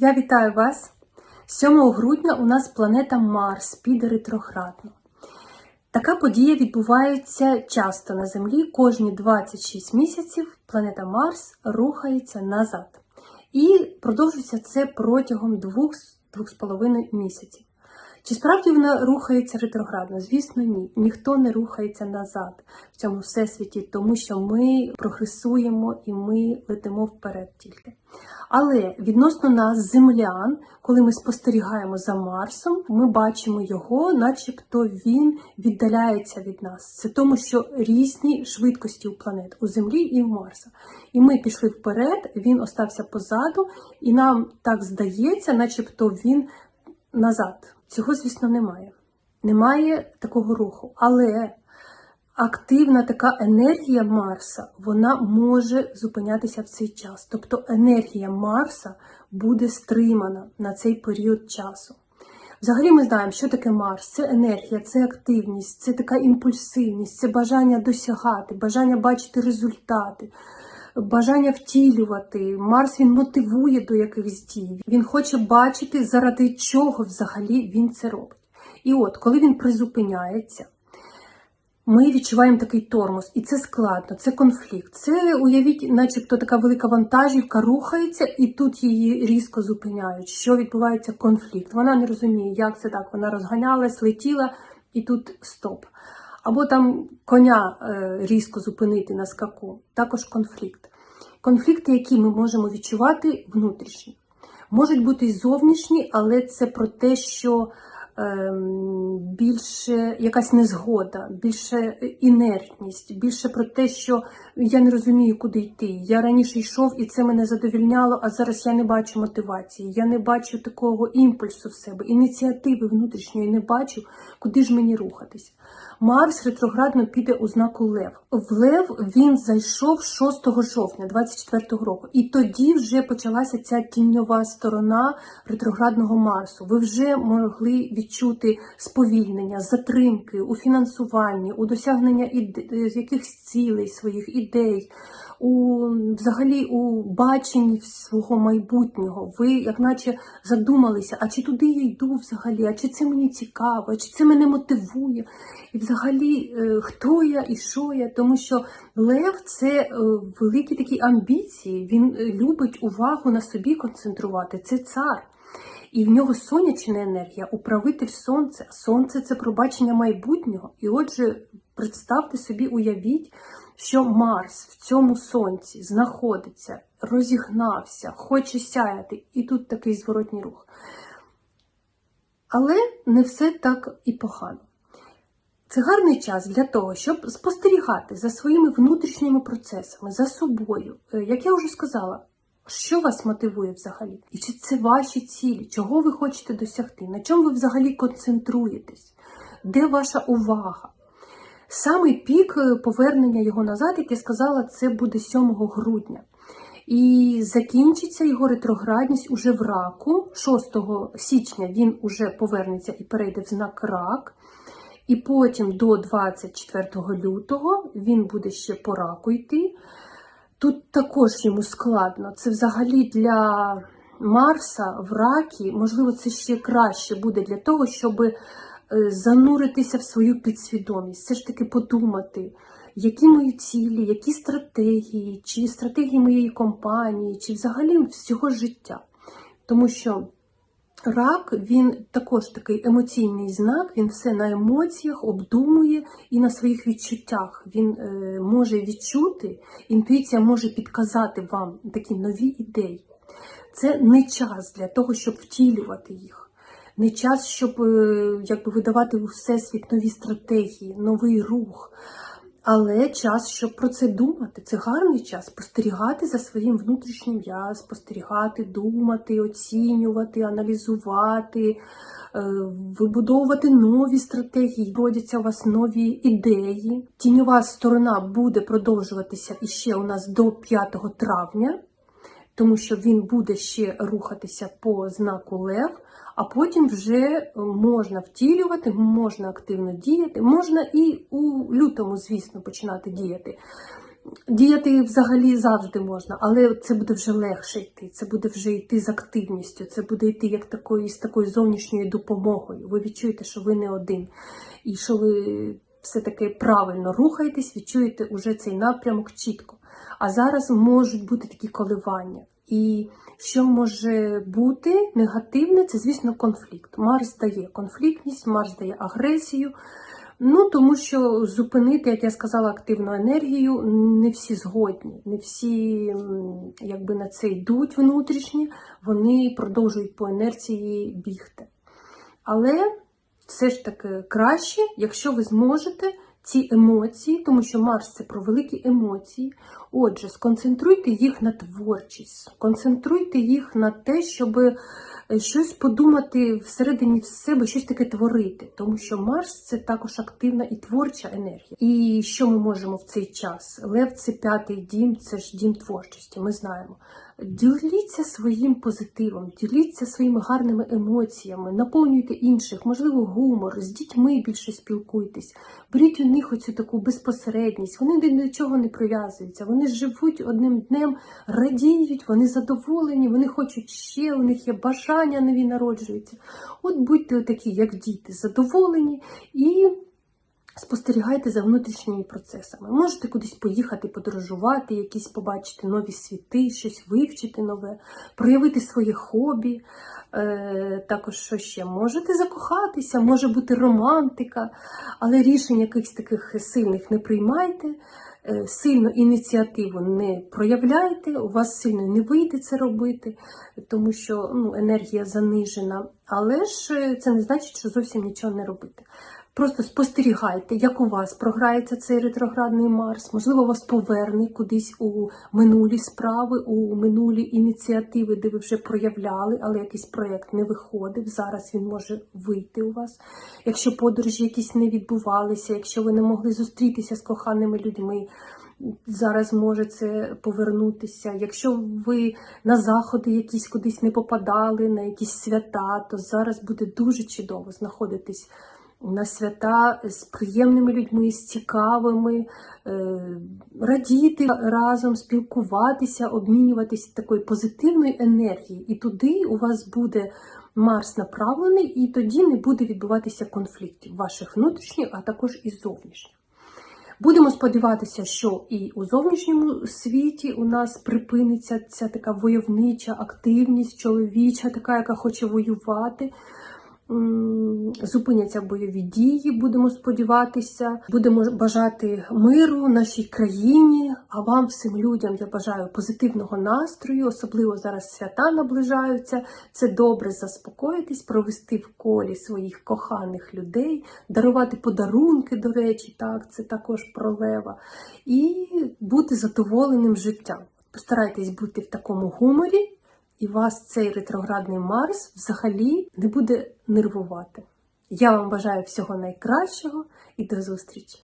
Я вітаю вас! 7 грудня у нас планета Марс піде ретроградно. Така подія відбувається часто на Землі. Кожні 26 місяців планета Марс рухається назад. І продовжується це протягом 2-2,5 місяців. Чи справді вона рухається ретроградно? Звісно, ні. Ніхто не рухається назад в цьому всесвіті, тому що ми прогресуємо і ми летимо вперед тільки. Але відносно нас, землян, коли ми спостерігаємо за Марсом, ми бачимо його, начебто він віддаляється від нас. Це тому, що різні швидкості у планет у Землі і у Марса. І ми пішли вперед, він остався позаду, і нам так здається, начебто він назад. Цього, звісно, немає. Немає такого руху. Але активна така енергія Марса, вона може зупинятися в цей час. Тобто енергія Марса буде стримана на цей період часу. Взагалі ми знаємо, що таке Марс. Це енергія, це активність, це така імпульсивність, це бажання досягати, бажання бачити результати, бажання втілювати. Марс він мотивує до якихось дій. Він хоче бачити, заради чого взагалі він це робить. І от, коли він призупиняється, ми відчуваємо такий тормоз, і це складно, це конфлікт. Це уявіть, начебто така велика вантажівка рухається, і тут її різко зупиняють. Що відбувається конфлікт? Вона не розуміє, як це так. Вона розганялась, летіла, і тут стоп. Або там коня е, різко зупинити на скаку. Також конфлікт. Конфлікти, які ми можемо відчувати внутрішні. Можуть бути і зовнішні, але це про те, що більше якась незгода, більше інертність, більше про те, що я не розумію, куди йти. Я раніше йшов і це мене задовільняло, а зараз я не бачу мотивації, я не бачу такого імпульсу в себе, ініціативи внутрішньої не бачу, куди ж мені рухатись. Марс ретроградно піде у знаку Лев. В Лев він зайшов 6 жовтня 24 року, і тоді вже почалася ця тіньова сторона ретроградного Марсу. Ви вже могли відчути сповільнення, затримки у фінансуванні, у досягнення іде... якихось цілей своїх ідей, у взагалі у баченні свого майбутнього. Ви, як наче, задумалися, а чи туди я йду взагалі, а чи це мені цікаво, а чи це мене мотивує? І взагалі, е, хто я і що я, тому що Лев це е, великі такі амбіції. Він е, любить увагу на собі концентрувати. Це цар. І в нього сонячна енергія, управитель сонця. Сонце це пробачення майбутнього. І отже, представте собі, уявіть, що Марс в цьому сонці знаходиться, розігнався, хоче сяяти, і тут такий зворотній рух. Але не все так і погано. Це гарний час для того, щоб спостерігати за своїми внутрішніми процесами, за собою. Е, Як я вже сказала, що вас мотивує взагалі? І чи це ваші цілі? Чого ви хочете досягти? На чому ви взагалі концентруєтесь? Де ваша увага? Самий пік е, повернення його назад, як я сказала, це буде 7 грудня. І закінчиться його ретроградність уже в раку. 6 січня він уже повернеться і перейде в знак рак. І потім до 24 лютого він буде ще по раку йти. Тут також йому складно. Це взагалі для Марса в ракі, можливо, це ще краще буде для того, щоб е, зануритися в свою підсвідомість, все ж таки подумати, які мої цілі, які стратегії, чи стратегії моєї компанії, чи взагалі всього життя. Тому що Рак він також такий емоційний знак, він все на емоціях обдумує і на своїх відчуттях. Він е, може відчути, інтуїція може підказати вам такі нові ідеї. Це не час для того, щоб втілювати їх, не час, щоб е, якби, видавати у всесвіт нові стратегії, новий рух. Але час, щоб про це думати, це гарний час спостерігати за своїм внутрішнім. Я, спостерігати, думати, оцінювати, аналізувати, е, вибудовувати нові стратегії, родяться у вас нові ідеї. Тіньова сторона буде продовжуватися іще у нас до 5 травня, тому що він буде ще рухатися по знаку Лев, а потім вже можна втілювати, можна активно діяти, можна і у лютому, звісно, починати діяти. Діяти взагалі завжди можна, але це буде вже легше йти. Це буде вже йти з активністю, це буде йти як такою з такою зовнішньою допомогою. Ви відчуєте, що ви не один, і що ви все-таки правильно рухаєтесь, відчуєте уже цей напрямок чітко. А зараз можуть бути такі коливання. І що може бути негативне, це, звісно, конфлікт. Марс дає конфліктність, Марс дає агресію. Ну, тому що зупинити, як я сказала, активну енергію не всі згодні, не всі якби на це йдуть внутрішні, вони продовжують по інерції бігти. Але все ж таки краще, якщо ви зможете ці емоції, тому що Марс це про великі емоції. Отже, сконцентруйте їх на творчість, сконцентруйте їх на те, щоб е, щось подумати всередині себе, щось таке творити, тому що Марс це також активна і творча енергія. І що ми можемо в цей час? Лев це п'ятий дім, це ж дім творчості. Ми знаємо. Діліться своїм позитивом, діліться своїми гарними емоціями, наповнюйте інших, можливо, гумор, з дітьми більше спілкуйтесь, беріть у них оцю таку безпосередність. Вони до чого не прив'язуються, вони живуть одним днем, радіють, вони задоволені, вони хочуть ще, у них є бажання нові народжуються. От будьте такі, як діти, задоволені і. Спостерігайте за внутрішніми процесами. Можете кудись поїхати, подорожувати, якісь побачити нові світи, щось вивчити нове, проявити своє хобі. Е, також що ще можете закохатися, може бути романтика, але рішень якихось таких сильних не приймайте, е, сильно ініціативу не проявляйте, у вас сильно не вийде це робити, тому що ну, енергія занижена. Але ж е, це не значить, що зовсім нічого не робити. Просто спостерігайте, як у вас програється цей ретроградний Марс. Можливо, вас поверне кудись у минулі справи, у минулі ініціативи, де ви вже проявляли, але якийсь проєкт не виходив. Зараз він може вийти у вас. Якщо подорожі якісь не відбувалися, якщо ви не могли зустрітися з коханими людьми. Зараз може це повернутися. Якщо ви на заходи якісь кудись не попадали, на якісь свята, то зараз буде дуже чудово знаходитись на свята з приємними людьми, з цікавими, е, радіти разом, спілкуватися, обмінюватися такою позитивною енергією. І туди у вас буде Марс направлений, і тоді не буде відбуватися конфліктів ваших внутрішніх, а також і зовнішніх. Будемо сподіватися, що і у зовнішньому світі у нас припиниться ця така войовнича активність, чоловіча, така, яка хоче воювати. Зупиняться бойові дії, будемо сподіватися. Будемо бажати миру нашій країні. А вам, всім людям, я бажаю позитивного настрою, особливо зараз свята наближаються. Це добре заспокоїтись, провести в колі своїх коханих людей, дарувати подарунки, до речі, так, це також про лева, і бути задоволеним життям. Постарайтесь бути в такому гуморі і вас цей ретроградний Марс взагалі не буде нервувати. Я вам бажаю всього найкращого і до зустрічі!